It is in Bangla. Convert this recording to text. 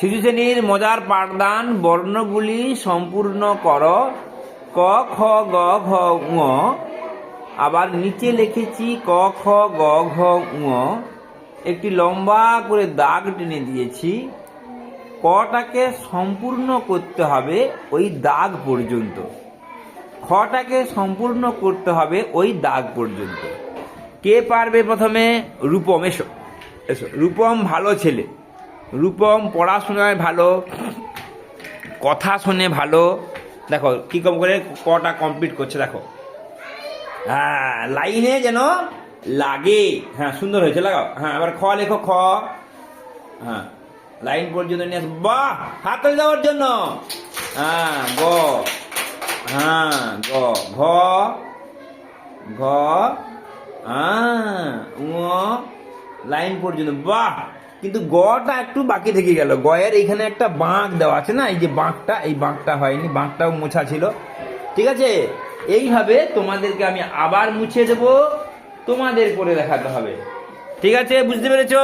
শিশু শ্রেণির মজার পাঠদান বর্ণগুলি সম্পূর্ণ কর। ক, খ, গ, ঘ, ঙ। আবার নিচে লিখেছি ক, খ, গ, ঘ, ঙ। একটি লম্বা করে দাগ টেনে দিয়েছি। কটাকে সম্পূর্ণ করতে হবে ওই দাগ পর্যন্ত। খটাকে সম্পূর্ণ করতে হবে ওই দাগ পর্যন্ত। কে পারবে প্রথমে? রূপম। এসো এসো। রূপম ভালো ছেলে। রূপম পড়াশোনায় ভালো, কথা শুনে ভালো। দেখো, কি কম করে কটা কমপ্লিট করছে, দেখো। হ্যাঁ লাইনে যেন লাগে। হ্যাঁ সুন্দর হয়েছে, লাগাও। হ্যাঁ আবার খ লেখো, খ। হ্যাঁ লাইন পর্যন্ত নিয়ে আস। বাহ, হাত তুলে দেওয়ার জন্য। হ্যাঁ গ। হ্যাঁ গ। ঘ ঘ হ্যাঁ ঙ লাইন পর্যন্ত। বাহ! কিন্তু গটা একটু বাকি থেকে গেল। গয়ের এখানে একটা বাঁক দেওয়া আছে না? এই যে বাঁকটা, এই বাঁকটা হয়নি, বাঁকটাও মোছা ছিল। ঠিক আছে? এইভাবে তোমাদেরকে আমি আবার মুছে দেব, তোমাদের করে দেখাতে হবে। ঠিক আছে? বুঝতে পেরেছ?